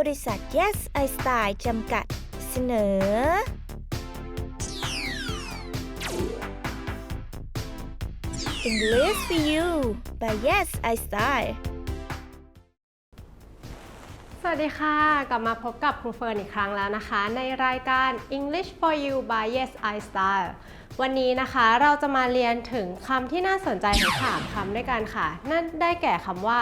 บริษัท Yes I Style จำกัด เสนอ English for you by Yes I Style สวัสดีค่ะ กลับมาพบกับครูเฟิร์นอีกครั้งแล้วนะคะ ในรายการ English for You by Yes I Style วันนี้นะคะเราจะมาเรียนถึงคำที่น่าสนใจถึงสามคำด้วยกันค่ะ นั่นได้แก่คำว่า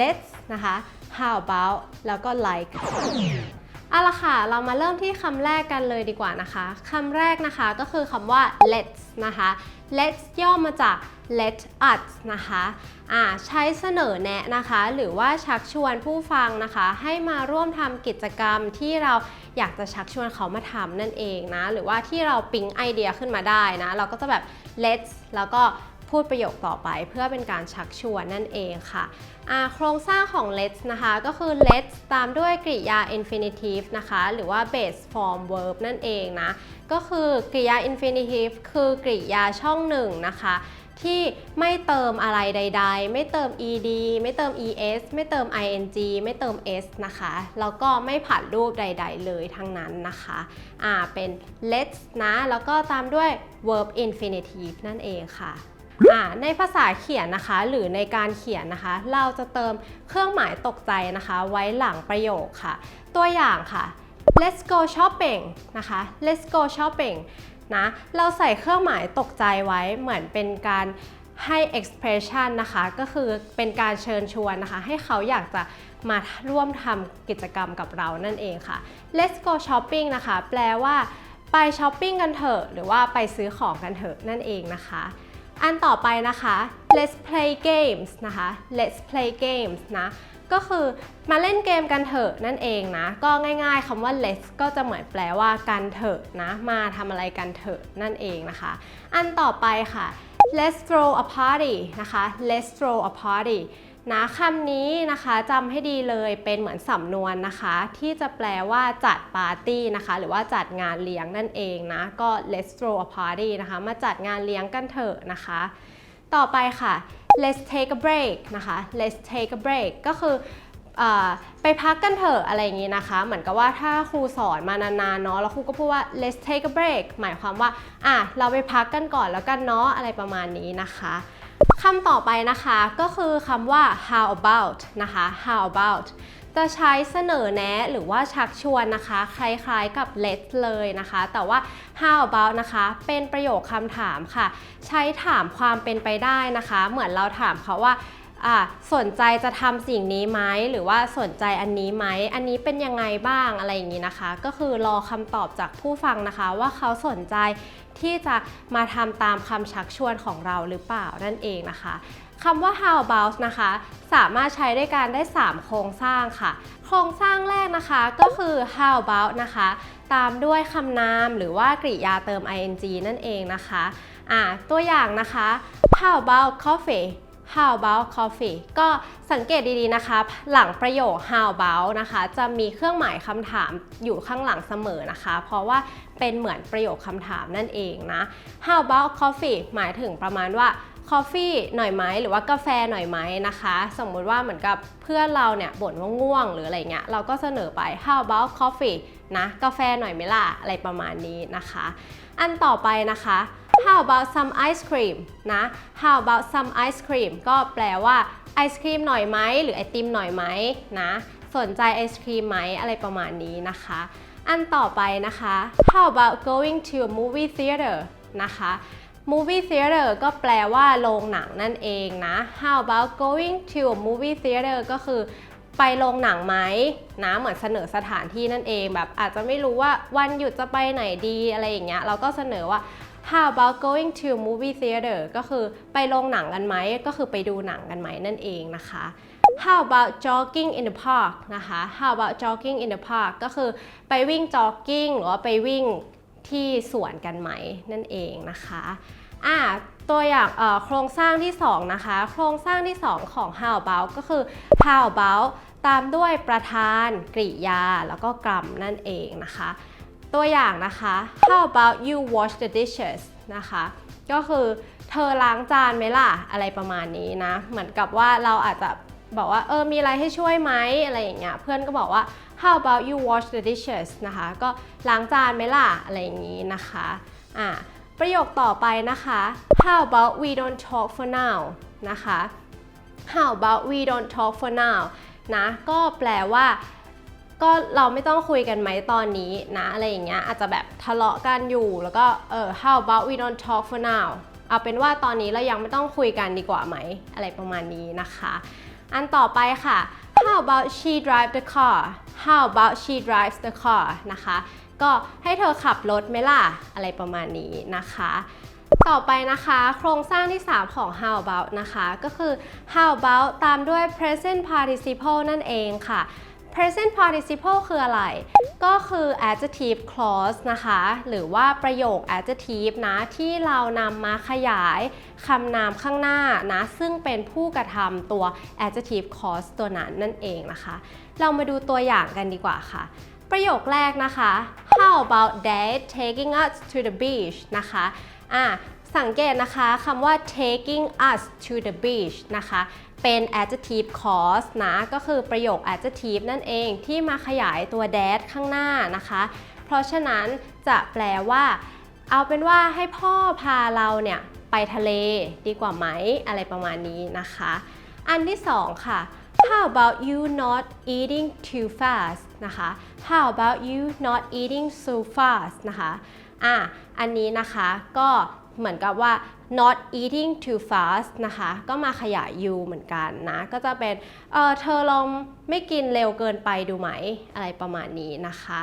let's นะคะ how about แล้วก็ like เอาละค่ะ เรามาเริ่มที่คำแรกกันเลยดีกว่านะคะ คำแรกนะคะก็คือคำว่า let's นะคะ let ย่อมาจาก let us นะคะใช้เสนอแนะนะคะ หรือว่าชักชวนผู้ฟังนะคะ ให้มาร่วมทำกิจกรรมที่เราอยากจะชักชวนเขามาทำนั่นเองนะ หรือว่าที่เราปิ๊งไอเดียขึ้นมาได้นะ เราก็จะแบบ let แล้วก็ พูดประโยคต่อไปเพื่อเป็นการชักชวนนั่นเองค่ะโครงสร้างของ let's นะคะก็คือ let's ตามด้วยกริยา infinitive นะคะหรือว่า base form verb นั่นเองนะก็คือกริยา infinitive คือกริยาช่องหนึ่งนะคะที่ไม่เติมอะไรใด ๆ ไม่เติม ed ไม่เติม es ไม่เติม ing ไม่เติม s นะคะ แล้วก็ไม่ผัดรูปใด ๆ เลยทั้งนั้นนะคะ อ่า เป็น let's นะ แล้วก็ตามด้วย verb infinitive นั่นเองค่ะ ในภาษาเขียนนะคะ หรือในการเขียนนะคะ เราจะเติมเครื่องหมายตกใจนะคะ ไว้หลังประโยคค่ะ ตัวอย่างค่ะ let's go shopping นะคะ let's go shopping นะเราใส่เครื่องหมายตกใจไว้เหมือนเป็นการให้ expression นะคะ ก็คือเป็นการเชิญชวนนะคะ ให้เขาอยากจะมาร่วมทำกิจกรรมกับเรานั่นเองค่ะ let's go shopping นะคะ แปลว่าไปช้อปปิ้งกันเถอะ หรือว่าไปซื้อของกันเถอะนั่นเองนะคะ อันต่อไปนะคะ let's play games นะคะ let's play games นะ ก็คือมาเล่นเกมกันเถอะนั่นเองนะ ก็ง่ายๆคำว่า let's ก็จะเหมือนแปลว่ากันเถอะนะ มาทำอะไรกันเถอะนั่นเองนะคะ อันต่อไปค่ะ let's throw a party นะคะ let's throw a party นะคำนี้นะคะจำให้ดีเลยเป็นเหมือนสำนวนนะคะ ที่จะแปลว่าจัดปาร์ตี้นะคะ หรือว่าจัดงานเลี้ยงนั่นเองนะก็ let's throw a party นะคะ มาจัดงานเลี้ยงกันเถอะนะคะ ต่อไปค่ะ let's take a break นะคะ let's take a break ก็คือไปพักกันเถอะอะไรอย่างนี้นะคะ เหมือนกับว่าถ้าครูสอนมานานๆเนาะแล้วครูก็พูดว่า let's take a break หมายความว่าอะเราไปพักกันก่อนแล้วกันเนาะอะไรประมาณนี้นะคะ คำต่อไปนะคะก็คือคำว่า how about นะคะ how about จะใช้เสนอแนะหรือว่าชักชวนนะคะ คล้ายๆกับ let's เลยนะคะ แต่ว่า how about นะคะ เป็นประโยคคำถามค่ะ ใช้ถามความเป็นไปได้นะคะ เหมือนเราถามเขาว่าอ่า สนใจจะทำสิ่งนี้ไหมหรือว่าสนใจอันนี้ไหมอันนี้เป็นยังไงบ้างอะไรอย่างนี้นะคะ ก็คือรอคำตอบจากผู้ฟังนะคะ ว่าเขาสนใจที่จะมาทำตามคำชักชวนของเราหรือเปล่านั่นเองนะคะคำว่า how about นะคะ สามารถใช้ได้การได้ 3 โครงสร้างค่ะ โครงสร้างแรกนะคะก็คือ how about นะคะ ตามด้วยคำนามหรือว่ากริยาเติม ing นั่นเองนะคะอ่าตัวอย่างนะคะ how about coffee how about coffee ก็สังเกตดีๆนะคะ หลังประโยค how about นะคะ จะมีเครื่องหมายคำถามอยู่ข้างหลังเสมอนะคะ เพราะว่าเป็นเหมือนประโยคคำถามนั่นเองนะ how about coffee หมายถึงประมาณว่าคอฟฟี่หน่อยไหมหรือว่ากาแฟหน่อยไหมนะคะ สมมุติว่าเหมือนกับเพื่อนเราเนี่ยบ่นว่าง่วงหรืออะไรเงี้ยเราก็เสนอไป how about coffee นะกาแฟหน่อยไหมล่ะอะไรประมาณนี้นะคะ อันต่อไปนะคะ how about some ice cream นะ how about some ice cream ก็แปลว่าไอศครีมหน่อยไหมหรือไอติมหน่อยไหมนะ สนใจไอศครีมไหมอะไรประมาณนี้นะคะ อันต่อไปนะคะ how about going to a movie theater นะคะ movie theater ก็แปลว่าโรงหนังนั่นเองนะ how about going to a movie theater ก็คือไปโรงหนังไหมนะเหมือนเสนอสถานที่นั่นเองแบบอาจจะไม่รู้ว่าวันหยุดจะไปไหนดีอะไรอย่างเงี้ยเราก็เสนอว่า how about going to movie theater ก็คือไปโรงหนังกันไหม ก็คือไปดูหนังกันไหมนั่นเองนะคะ how about jogging in the park นะคะ how about jogging in the park ก็คือไปวิ่ง jogging หรือว่าไปวิ่งที่สวนกันไหมนั่นเองนะคะอ่าตัวอย่างโครงสร้างที่ 2 นะคะ โครงสร้างที่ 2 ของ how about ก็คือ how about ตามด้วยประธานกริยา แล้วก็กรรมนั่นเองนะคะ ตัวอย่างนะคะ how about you wash the dishes นะคะ ก็คือเธอล้างจานไหมล่ะ อะไรประมาณนี้นะ เหมือนกับว่าเราอาจจะบอกว่าเออมีอะไรให้ช่วยไหมอะไรอย่างเงี้ยเพื่อนก็บอกว่า how about you wash the dishes นะคะ ก็ล้างจานไหมล่ะ อะไรอย่างนี้นะคะอะประโยคต่อไปนะคะ how about we don't talk for now นะคะ how about we don't talk for now นะ ก็แปลว่า ก็เราไม่ต้องคุยกันไหมตอนนี้นะอะไรอย่างเงี้ยอาจจะแบบทะเลาะกันอยู่แล้วก็เออ how about we don't talk for now เอาเป็นว่าตอนนี้เรายังไม่ต้องคุยกันดีกว่าไหม อะไรประมาณนี้นะคะ อันต่อไปค่ะ how about she drive the car how about she drives the car นะคะ ก็ให้เธอขับรถไหมล่ะ อะไรประมาณนี้นะคะ ต่อไปนะคะ โครงสร้างที่ 3 ของ how about นะคะ ก็คือ how about ตามด้วย present participle นั่นเองค่ะ present participle คืออะไร ก็คือ adjective clause นะคะ หรือว่าประโยค adjective นะ ที่เรานำมาขยายคำนามข้างหน้านะ ซึ่งเป็นผู้กระทำตัว adjective clause ตัวนั้นนั่นเองนะคะ เรามาดูตัวอย่างกันดีกว่าค่ะ ประโยคแรกนะคะ How about dad taking us to the beach นะคะอะ สังเกตนะคะคำว่า taking us to the beach นะคะ เป็น adjective clause นะ ก็คือประโยค adjective นั่นเองที่มาขยายตัว dad ข้างหน้านะคะ เพราะฉะนั้นจะแปลว่า เอาเป็นว่าให้พ่อพาเราเนี่ยไปทะเลดีกว่าไหม อะไรประมาณนี้นะคะ อันที่สองค่ะ How about you not eating too fast นะคะ How about you not eating so fast นะคะอะอันนี้นะคะก็ เหมือนกับว่า not eating too fast นะคะ ก็มาขยาย U เหมือนกันนะ ก็จะเป็นเออเธอลองไม่กินเร็วเกินไปดูไหม อะไรประมาณนี้นะคะ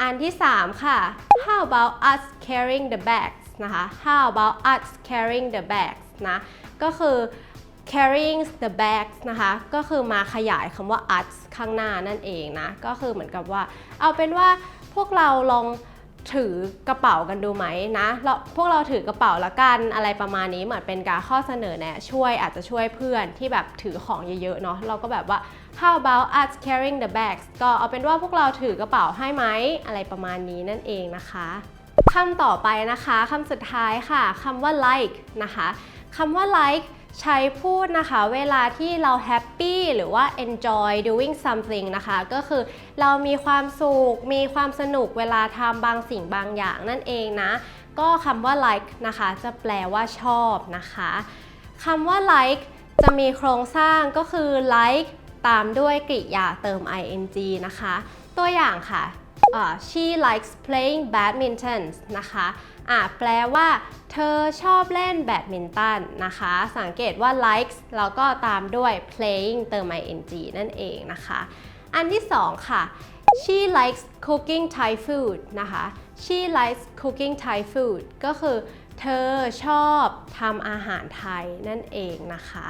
อันที่ 3 ค่ะ How about us carrying the bags นะคะ How about us carrying the bags นะ ก็คือ carrying the bags นะคะ ก็คือมาขยายคำว่า us ข้างหน้านั่นเองนะ ก็คือเหมือนกับว่า เอาเป็นว่าพวกเราลอง ถือกระเป๋ากันดูไหมนะเราพวกเราถือกระเป๋าละกันอะไรประมาณนี้เหมือนเป็นการข้อเสนอแนะช่วยอาจจะช่วยเพื่อนที่แบบถือของเยอะๆเนาะเราก็แบบว่า how about us carrying the bags ก็เอาเป็นว่าพวกเราถือกระเป๋าให้ไหมอะไรประมาณนี้นั่นเองนะคะคำต่อไปนะคะคำสุดท้ายค่ะคำว่า like นะคะคำว่า like ใช้พูดนะคะเวลาที่เราแฮปปี้หรือว่า enjoy doing something นะคะ ก็คือเรามีความสุข มีความสนุกเวลาทำบางสิ่งบางอย่างนั่นเองนะ ก็คำว่า like นะคะ จะแปลว่าชอบนะคะคำว่า like จะมีโครงสร้างก็คือ like ตามด้วยกริยาเติม ing นะคะ ตัวอย่างค่ะ she likes playing badminton นะคะอะแปลว่าเธอชอบเล่นแบดมินตันนะคะ สังเกตว่า likes แล้วก็ตามด้วย playing เติม ing นั่นเองนะคะ อันที่สองค่ะ she likes cooking Thai food นะคะ she likes cooking Thai food ก็คือเธอชอบทำอาหารไทยนั่นเองนะคะ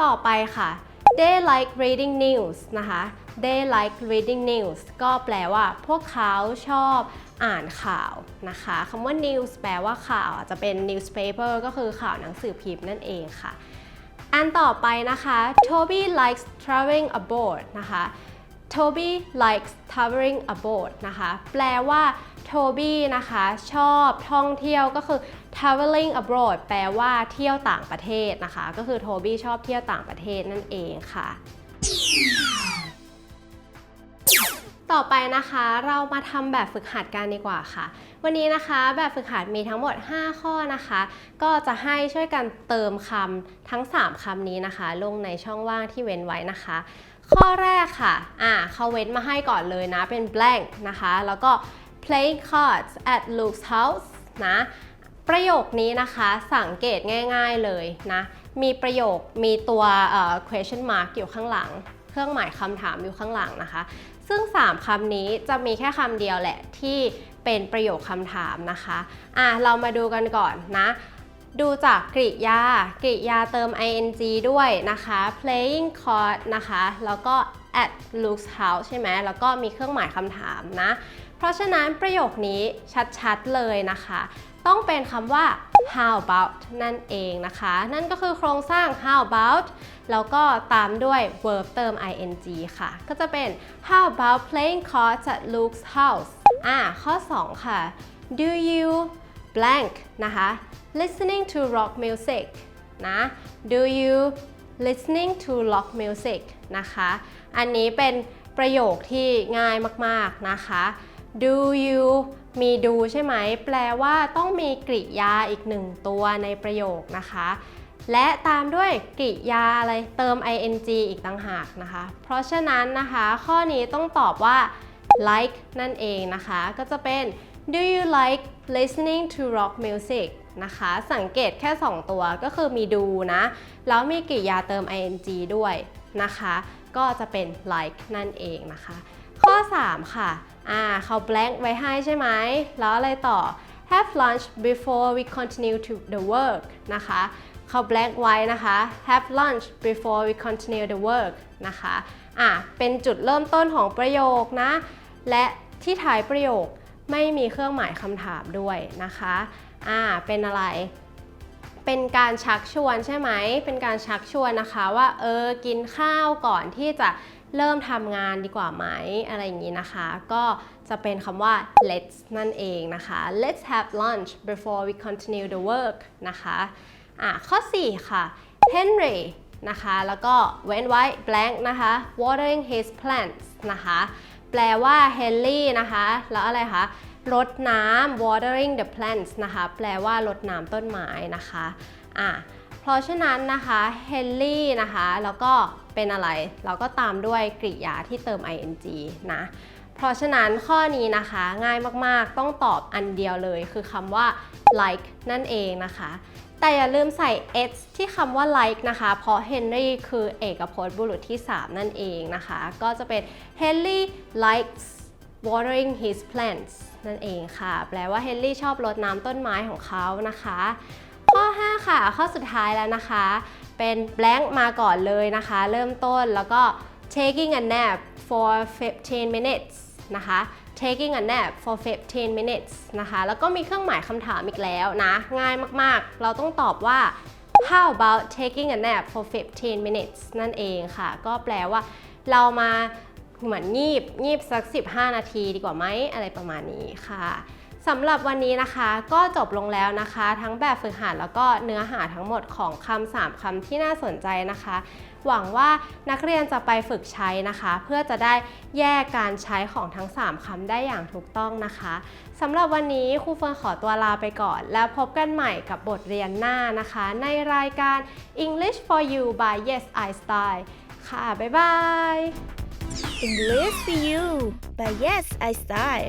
ต่อไปค่ะ they like reading news นะคะ they like reading news ก็แปลว่าพวกเขาชอบอ่านข่าวนะคะคำว่า news แปลว่าข่าวอาจจะเป็น newspaper ก็คือข่าวหนังสือพิมพ์นั่นเองค่ะ อันต่อไปนะคะ Toby likes traveling abroad นะคะ Toby likes traveling abroad นะคะ แปลว่า Toby นะคะ ชอบท่องเที่ยวก็คือ traveling abroad แปลว่าเที่ยวต่างประเทศนะคะ ก็คือ Toby ชอบเที่ยวต่างประเทศนั่นเองค่ะ ต่อไปนะคะเรามาทำแบบฝึกหัดกันดีกว่าค่ะ วันนี้นะคะแบบฝึกหัดมีทั้งหมด 5 ข้อนะคะ ก็จะให้ช่วยกันเติมคำทั้ง 3คำนี้นะคะ ลงในช่องว่างที่เว้นไว้นะคะ ข้อแรกค่ะ อ่าเขาเว้นมาให้ก่อนเลยนะเป็น blank นะคะ แล้วก็ playing cards at Luke's house นะ ประโยคนี้นะคะสังเกตง่ายๆเลยนะมีประโยคมีตัว question mark อยู่ข้างหลัง เครื่องหมายคำถามอยู่ข้างหลังนะคะ ซึ่ง 3คำนี้จะมีแค่คำเดียวแหละที่เป็นประโยคคำถามนะคะอะเรามาดูกันก่อนนะดูจากกริยา กริยาเติม ing ด้วยนะคะ playing card นะคะ แล้วก็ at Luke's house ใช่ไหม แล้วก็มีเครื่องหมายคำถามนะ เพราะฉะนั้นประโยคนี้ชัดๆเลยนะคะ ต้องเป็นคำว่า how about นั่นเองนะคะ นั่นก็คือโครงสร้าง how about แล้วก็ตามด้วย verb เติม ing ค่ะ ก็จะเป็น how about playing cards at Luke's house อ่า ข้อ 2 ค่ะ do you blank นะคะ listening to rock music นะ do you listening to rock music นะคะ อันนี้เป็นประโยคที่ง่ายมาก ๆ นะคะ do you มีดูใช่ไหม แปลว่าต้องมีกริยาอีกหนึ่งตัวในประโยคนะคะ และตามด้วยกริยาอะไรเติม ing อีกต่างหากนะคะ เพราะฉะนั้นนะคะ ข้อนี้ต้องตอบว่า like นั่นเองนะคะ ก็จะเป็น do you like listening to rock music นะคะ สังเกตแค่ 2 ตัวก็คือมีดูนะ แล้วมีกริยาเติม ing ด้วยนะคะ ก็จะเป็น like นั่นเองนะคะ ข้อ 3 ค่ะ อ่าเขา blank ไว้ให้ใช่ไหม แล้วอะไรต่อ have lunch before we continue to the work นะคะ เขา blank ไว้นะคะ have lunch before we continue the work นะคะ อะเป็นจุดเริ่มต้นของประโยคนะ และที่ท้ายประโยคไม่มีเครื่องหมายคำถามด้วยนะคะ อ่า เป็นอะไร เป็นการชักชวนใช่ไหม เป็นการชักชวนนะคะว่าเออ กินข้าวก่อนที่จะ เริ่มทำงานดีกว่าไหมอะไรอย่างนี้นะคะ ก็จะเป็นคำว่า let's นั่นเองนะคะ let's have lunch before we continue the work นะคะอะข้อ 4 ค่ะ Henry นะคะ แล้วก็เว้นไว้ blank นะคะ watering his plants นะคะ แปลว่า Henry นะคะ แล้วอะไรคะรดน้ำ watering the plants นะคะ แปลว่ารดน้ำต้นไม้นะคะอะ ราะฉะนั้นนะคะ Henry นะคะแล้วก็เป็นอะไรเราก็ตามด้วยกริยาที่เติม ing นะเพราะฉะนั้นข้อนี้นะคะง่ายมากๆ ต้องตอบอันเดียวเลยคือคำว่า like นั่นเองนะคะ แต่อย่าลืมใส่ s ที่คำว่า like นะคะ เพราะ Henry คือเอกพจน์บุรุษที่ 3 นั่นเองนะคะ ก็จะเป็น Henry likes watering his plants นั่นเองค่ะ แปลว่า Henry ชอบรดน้ำต้นไม้ของเขานะคะ ข้อ 5 ค่ะ ข้อสุดท้ายแล้วนะคะ เป็น blank มาก่อนเลยนะคะ เริ่มต้นแล้วก็ taking a nap for 15 minutes นะคะ taking a nap for 15 minutes นะคะ แล้วก็มีเครื่องหมายคำถามอีกแล้วนะ ง่ายมากๆ เราต้องตอบว่า how about taking a nap for 15 minutes นั่นเองค่ะ ก็แปลว่าเรามาเหมือนงีบงีบสัก 15 นาทีดีกว่าไหมอะไรประมาณนี้ค่ะ สำหรับวันนี้นะคะก็จบลงแล้วนะคะ ทั้งแบบฝึกหัดแล้วก็เนื้อหาทั้งหมดของคำสามคำที่น่าสนใจนะคะ หวังว่านักเรียนจะไปฝึกใช้นะคะ เพื่อจะได้แยกการใช้ของทั้ง 3คำได้อย่างถูกต้องนะคะสำหรับวันนี้ครูเฟิร์นขอตัวลาไปก่อน แล้วพบกันใหม่กับบทเรียนหน้านะคะ ในรายการ English for You by Yes I Style ค่ะ บ๊ายบาย English for you by Yes I Style